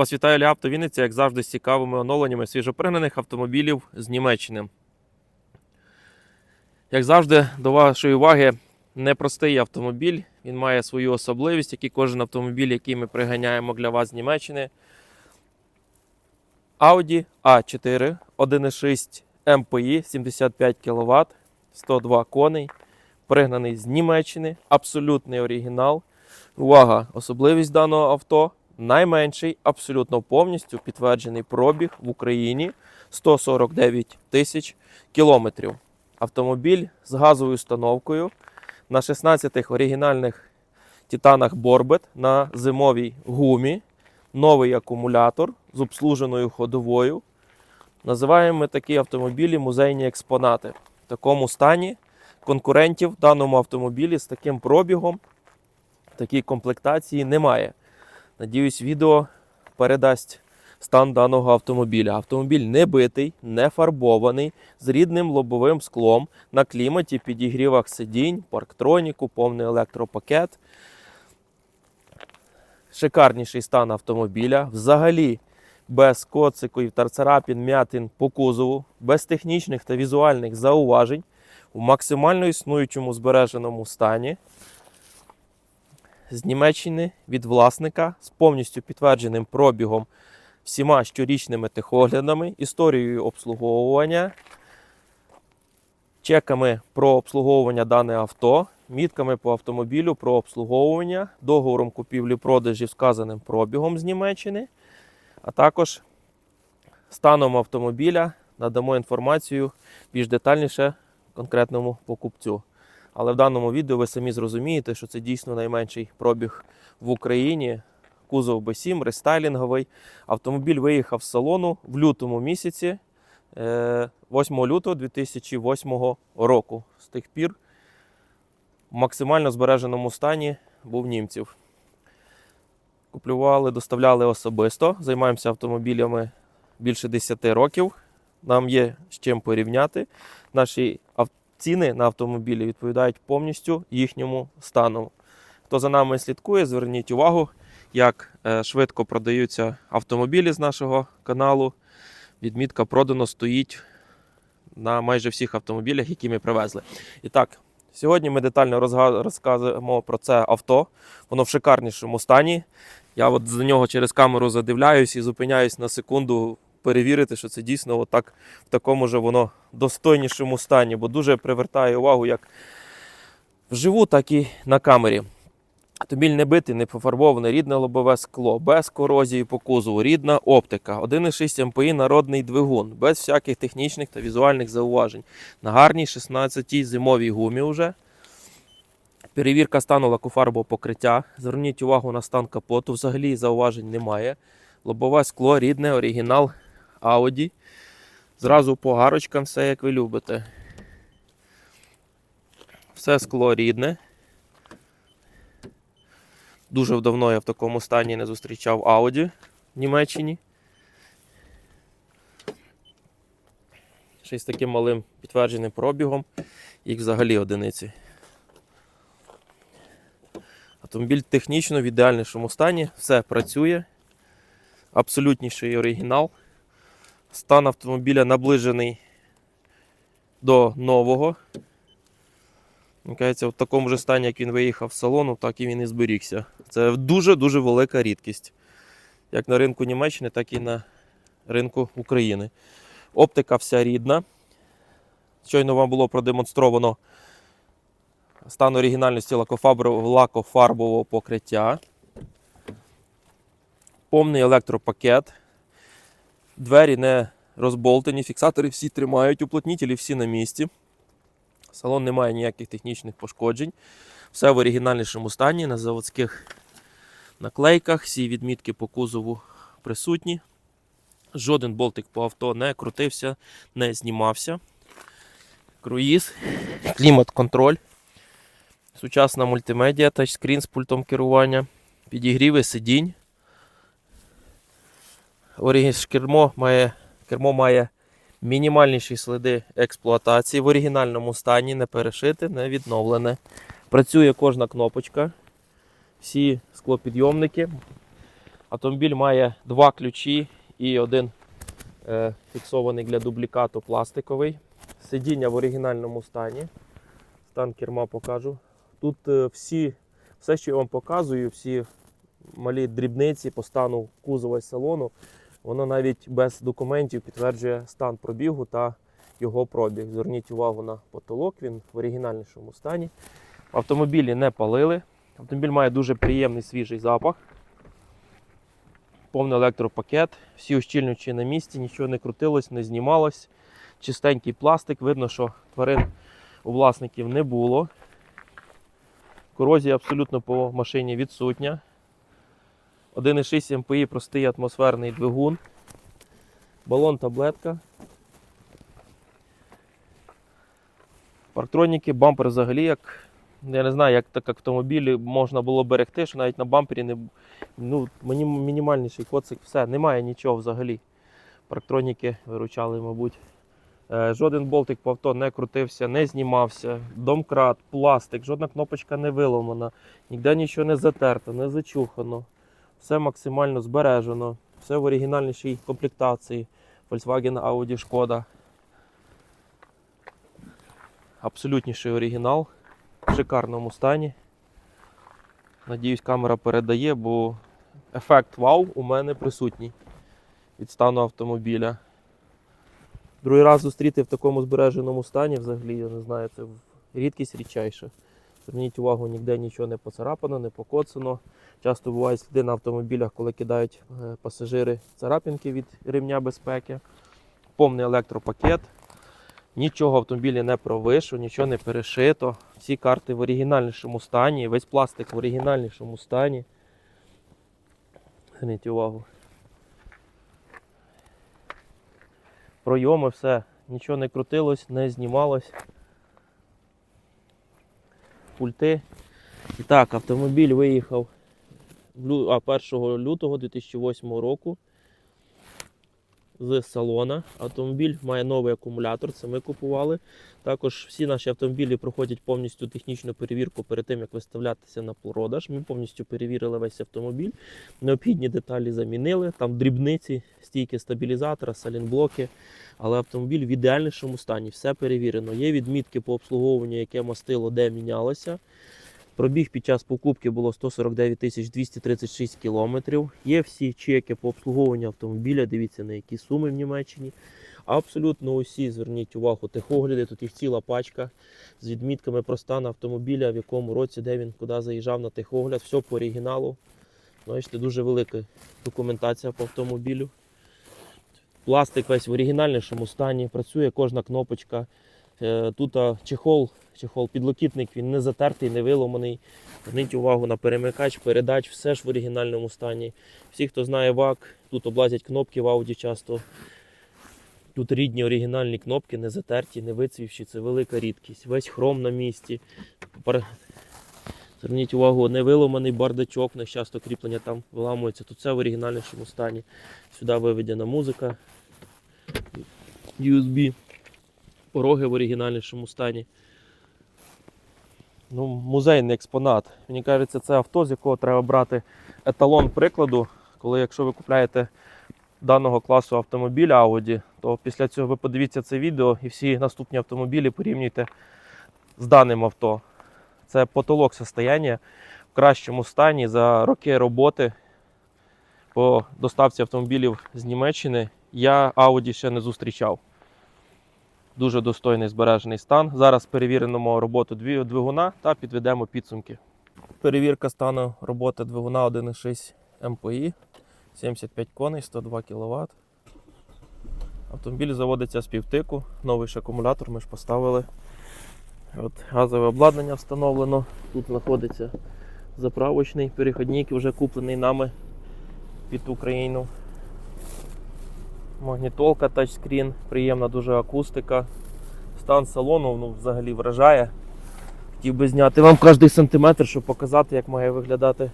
Вас вітає Ліапто Вінниця, як завжди, з цікавими оновленнями свіжопригнаних автомобілів з Німеччини. Як завжди, до вашої уваги непростий автомобіль. Він має свою особливість, як і кожен автомобіль, який ми приганяємо для вас з Німеччини. Audi A4 1.6 MPI 75 кВт, 102 коней, пригнаний з Німеччини, абсолютний оригінал. Увага! Особливість даного авто найменший, абсолютно повністю підтверджений пробіг в Україні 149 тисяч кілометрів. Автомобіль з газовою установкою на 16 оригінальних титанах Борбет на зимовій гумі, новий акумулятор з обслуженою ходовою. Називаємо ми такі автомобілі музейні експонати. В такому стані конкурентів в даному автомобілі з таким пробігом, такій комплектації немає. Надіюсь, відео передасть стан даного автомобіля. Автомобіль не битий, не фарбований, з рідним лобовим склом на кліматі, підігрівах сидінь, парктроніку, повний електропакет. Шикарніший стан автомобіля. Взагалі без коциків, тарцарапін, м'ятин по кузову, без технічних та візуальних зауважень, у максимально існуючому збереженому стані з Німеччини від власника з повністю підтвердженим пробігом всіма щорічними техоглядами, історією обслуговування, чеками про обслуговування дане авто, мітками по автомобілю про обслуговування, договором купівлі-продажі вказаним пробігом з Німеччини, а також станом автомобіля надамо інформацію більш детальніше конкретному покупцю. Але в даному відео ви самі зрозумієте, що це дійсно найменший пробіг в Україні. Кузов B7, рестайлінговий. Автомобіль виїхав з салону в лютому місяці, е, 8 лютого 2008 року. З тих пір в максимально збереженому стані був німців. Куплювали, доставляли особисто. Займаємося автомобілями більше 10 років. Нам є з чим порівняти. Наші ціни на автомобілі відповідають повністю їхньому стану. Хто за нами слідкує, зверніть увагу, як е, швидко продаються автомобілі з нашого каналу. Відмітка продано стоїть на майже всіх автомобілях, які ми привезли. І так, сьогодні ми детально розказуємо про це авто. Воно в шикарнішому стані. Я от за нього через камеру задивляюсь і зупиняюсь на секунду перевірити, що це дійсно отак, в такому же воно достойнішому стані, бо дуже привертає увагу як вживу, так і на камері. Автомобіль не битий, не пофарбований, рідне лобове скло, без корозії по кузову, рідна оптика, 1,6 МПІ народний двигун, без всяких технічних та візуальних зауважень. На гарній 16-й зимовій гумі вже. Перевірка стану лакофарбового покриття. Зверніть увагу на стан капоту. Взагалі зауважень немає. Лобове скло, рідне, оригінал Audi. Зразу по гарочкам, все як ви любите. Все скло рідне. Дуже давно я в такому стані не зустрічав Audi в Німеччині. З таким малим підтвердженим пробігом. Їх взагалі одиниці. Автомобіль технічно в ідеальнішому стані, все працює. Абсолютніший оригінал. Стан автомобіля наближений до нового. Кажеться, в такому ж стані, як він виїхав з салону, так і він і зберігся. Це дуже-дуже велика рідкість. Як на ринку Німеччини, так і на ринку України. Оптика вся рідна. Щойно вам було продемонстровано стан оригінальності лакофарбового покриття. Повний електропакет. Двері не розболтані, фіксатори всі тримають, уплотнітелі всі на місці. Салон не має ніяких технічних пошкоджень. Все в оригінальнішому стані на заводських наклейках. Всі відмітки по кузову присутні. Жоден болтик по авто не крутився, не знімався. Круїз, клімат-контроль. Сучасна мультимедіа, тачскрін з пультом керування, підігріви сидінь. Кермо має, кермо має мінімальніші сліди експлуатації в оригінальному стані, не перешите, не відновлене. Працює кожна кнопочка, всі склопідйомники, Автомобіль має два ключі і один е, фіксований для дублікату пластиковий. Сидіння в оригінальному стані. Стан керма покажу. Тут е, всі, все, що я вам показую, всі малі дрібниці по стану кузова і салону, воно навіть без документів підтверджує стан пробігу та його пробіг. Зверніть увагу на потолок, він в оригінальнішому стані. Автомобілі не палили. Автомобіль має дуже приємний свіжий запах. Повний електропакет, всі ущільнювачі на місці, нічого не крутилось, не знімалось. Чистенький пластик, видно, що тварин у власників не було. Корозія абсолютно по машині відсутня. 1,6 МПІ простий атмосферний двигун. Балон таблетка. Парктроніки, бампер взагалі як. Я не знаю, як так автомобілі можна було берегти, що навіть на бампері не ну, мінімальніший коцик, все, немає нічого взагалі. Парктроніки виручали, мабуть. Е, Жоден болтик по авто не крутився, не знімався. Домкрат, пластик, жодна кнопочка не виломана, ніде нічого не затерто, не зачухано. Все максимально збережено, все в оригінальнішій комплектації. Volkswagen, Audi, Шкода. Абсолютніший оригінал в шикарному стані. Надіюсь, камера передає, бо ефект вау у мене присутній від стану автомобіля. Другий раз зустріти в такому збереженому стані, взагалі, я не знаю, це рідкість рідчайша. Зверніть увагу, ніде нічого не поцарапано, не покоцано. Часто бувають сліди на автомобілях, коли кидають е, пасажири царапинки від ремня безпеки. Повний електропакет. Нічого в автомобілі не провишу, нічого не перешито. Всі карти в оригінальнішому стані, весь пластик в оригінальнішому стані. Зверніть увагу. Пройоми, все, нічого не крутилось, не знімалось. Пульти. І так, автомобіль виїхав в лю- а, 1 лютого 2008 року з салона. Автомобіль має новий акумулятор, це ми купували. Також всі наші автомобілі проходять повністю технічну перевірку перед тим, як виставлятися на продаж. Ми повністю перевірили весь автомобіль. Необхідні деталі замінили. Там дрібниці, стійки стабілізатора, салінблоки. Але автомобіль в ідеальнішому стані, все перевірено. Є відмітки по обслуговуванню, яке мастило, де мінялося. Пробіг під час покупки було 149 236 кілометрів. Є всі чеки по обслуговуванню автомобіля. Дивіться на які суми в Німеччині. Абсолютно усі, зверніть увагу, техогляди. Тут їх ціла пачка з відмітками про стан автомобіля, в якому році, де він куди заїжджав на техогляд. Все по оригіналу. Бачите, дуже велика документація по автомобілю. Пластик весь в оригінальнішому стані, працює кожна кнопочка. Е, Тут чехол, чехол, підлокітник, він не затертий, не виломаний. Зверніть увагу на перемикач, передач, все ж в оригінальному стані. Всі, хто знає ВАК, тут облазять кнопки в ауді часто. Тут рідні оригінальні кнопки, не затерті, не вицвівші, це велика рідкість. Весь хром на місці. Зверніть увагу, не виломаний бардачок, на часто кріплення там виламується. Тут все в оригінальнішому стані. Сюди виведена музика. USB. Пороги в оригінальнішому стані. Ну, музейний експонат. Мені кажеться, це авто, з якого треба брати еталон прикладу. Коли якщо ви купляєте даного класу автомобіля Audi, то після цього ви подивіться це відео і всі наступні автомобілі порівнюйте з даним авто. Це потолок состояння в кращому стані за роки роботи по доставці автомобілів з Німеччини. Я Audi ще не зустрічав. Дуже достойний збережений стан. Зараз перевіримо роботу двигуна та підведемо підсумки. Перевірка стану роботи двигуна 1.6 МПІ, 75 коней, 102 кВт. Автомобіль заводиться з півтику, новий ж акумулятор ми ж поставили. От газове обладнання встановлено. Тут знаходиться заправочний перехідник, вже куплений нами під Україну. Магнітолка тачскрін, приємна дуже акустика. Стан салону ну, взагалі вражає. Хотів би зняти вам кожний сантиметр, щоб показати, як має виглядати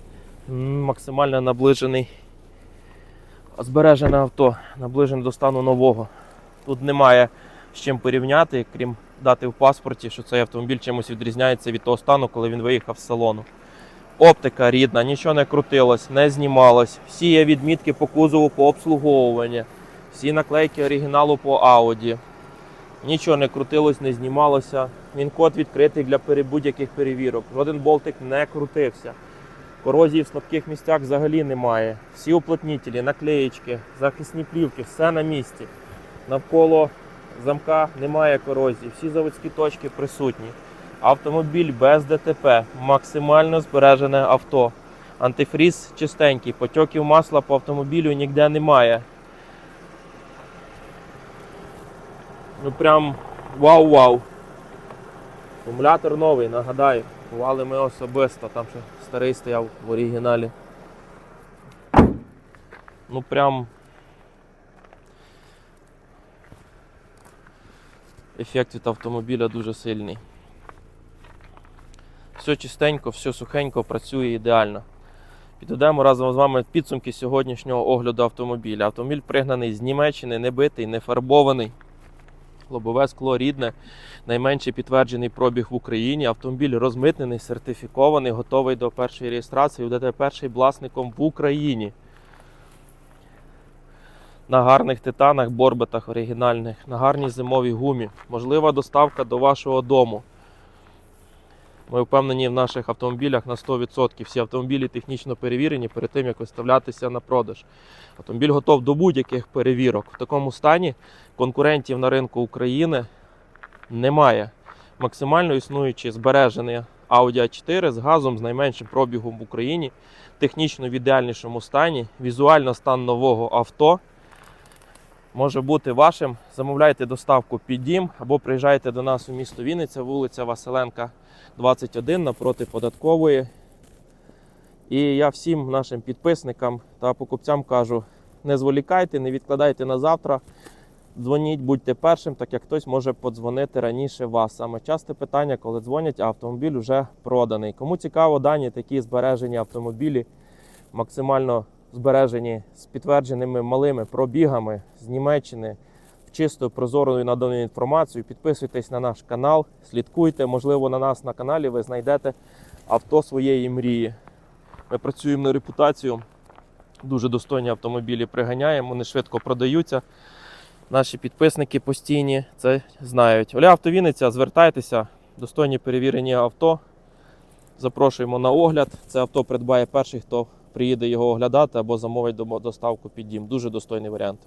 максимально наближений збережене авто, наближене до стану нового. Тут немає з чим порівняти, крім дати в паспорті, що цей автомобіль чимось відрізняється від того стану, коли він виїхав з салону. Оптика рідна, нічого не крутилось, не знімалось. Всі є відмітки по кузову по обслуговуванню, всі наклейки оригіналу по Audi. Нічого не крутилось, не знімалося. Він код відкритий для будь-яких перевірок. Жоден болтик не крутився. Корозії в слабких місцях взагалі немає. Всі уплотнітелі, наклеєчки, захисні плівки, все на місці. Навколо замка немає корозії, всі заводські точки присутні. Автомобіль без ДТП, максимально збережене авто. Антифріз чистенький, потьоків масла по автомобілю ніде немає. Ну прям вау-вау. Акумулятор новий, нагадаю. Кували ми особисто, там ще старий стояв в оригіналі. Ну прям. Ефект від автомобіля дуже сильний. Все чистенько, все сухенько, працює ідеально. Підведемо разом з вами підсумки сьогоднішнього огляду автомобіля. Автомобіль пригнаний з Німеччини, не битий, не фарбований. Лобове скло рідне, найменший підтверджений пробіг в Україні. Автомобіль розмитнений, сертифікований, готовий до першої реєстрації. Будете перший власником в Україні. На гарних титанах, борбетах оригінальних, на гарній зимовій гумі. Можлива доставка до вашого дому. Ми впевнені в наших автомобілях на 100%. Всі автомобілі технічно перевірені перед тим, як виставлятися на продаж. Автомобіль готов до будь-яких перевірок. В такому стані конкурентів на ринку України немає. Максимально існуючи збережений Audi A4 з газом з найменшим пробігом в Україні, технічно в ідеальнішому стані, візуально стан нового авто. Може бути вашим. Замовляйте доставку під дім або приїжджайте до нас у місто Вінниця, вулиця Василенка, 21 напроти податкової. І я всім нашим підписникам та покупцям кажу: не зволікайте, не відкладайте на завтра. Дзвоніть, будьте першим, так як хтось може подзвонити раніше вас. Саме часте питання, коли дзвонять, автомобіль вже проданий. Кому цікаво, дані такі збережені автомобілі, максимально збережені з підтвердженими малими пробігами з Німеччини, в чистою прозорою наданою інформацією. Підписуйтесь на наш канал, слідкуйте. Можливо, на нас на каналі ви знайдете авто своєї мрії. Ми працюємо на репутацію. Дуже достойні автомобілі приганяємо, вони швидко продаються. Наші підписники постійні це знають. Оля Автовіниця, звертайтеся, достойні перевірені авто. Запрошуємо на огляд. Це авто придбає перший, хто приїде його оглядати або замовить доставку під дім. Дуже достойний варіант.